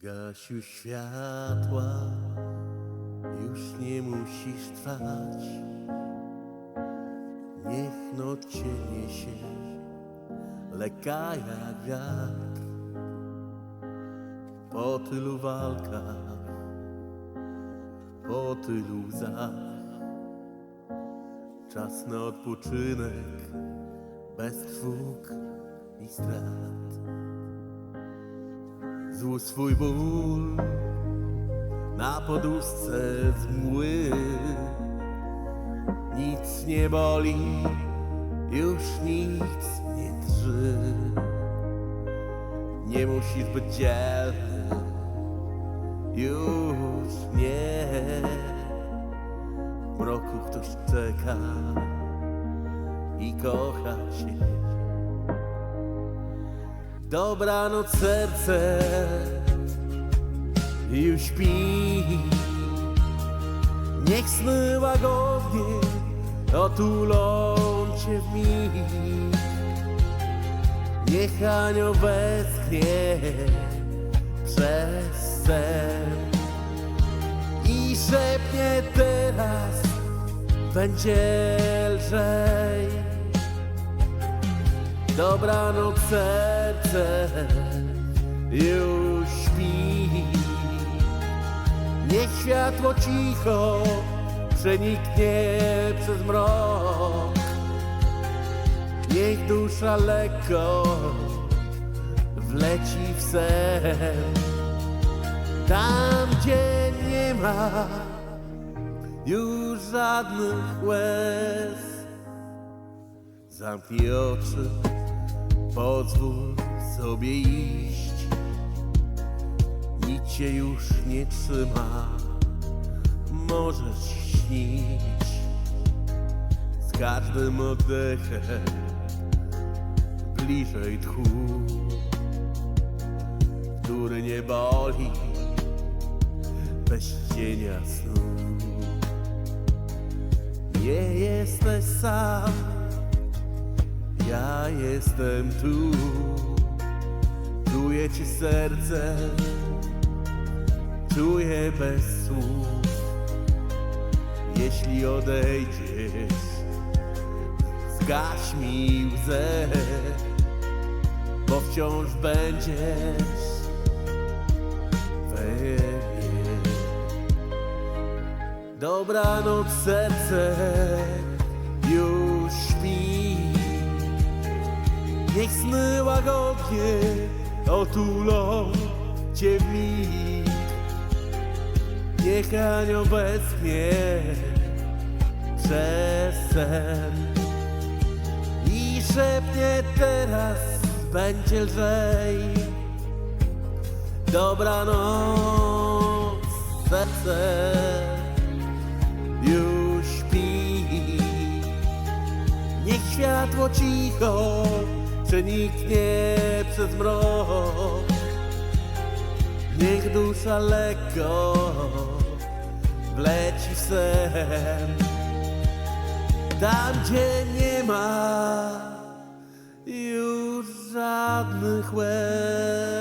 Zgasiu światła, już nie musisz trwać. Niech noc cię niesie, lekka jak wiatr. Po tylu walkach, po tylu łzach, czas na odpoczynek, bez trwóg i strat. Złóż swój ból na poduszce z mgły. Nic nie boli, już nic nie drży. Nie musisz być dzielny, już nie. W mroku ktoś czeka i kocha cię. Dobranoc serce. Już śpi. Niech sny łagodnie otulą cię w mig Niech anioł westchnie przez sen. I szepnie teraz będzie lżej Dobranoc serce już śpi Niech światło cicho przeniknie przez mrok. Niech dusza lekko wleci w sen. Tam gdzie nie ma już żadnych łez Zamknij oczy, pozwól sobie iść. Nic cię już nie trzyma, możesz śnić. Z każdym oddechem bliżej tchu, który nie boli bez cienia snu. Nie jesteś sam. Jestem tu, czuję ci serce, czuję bez słów. Jeśli odejdziesz, zgaś mi łzę, bo wciąż będziesz we mnie. Dobranoc serce, Niech sny łagodnie otulą cię w. Niech anioł westchnie przez sen i szepnie teraz będzie lżej. Dobranoc, serce już śpi. Niech światło cicho przeniknie przez mrok. Niech dusza lekko wleci w sen. Tam, gdzie nie ma już żadnych łez.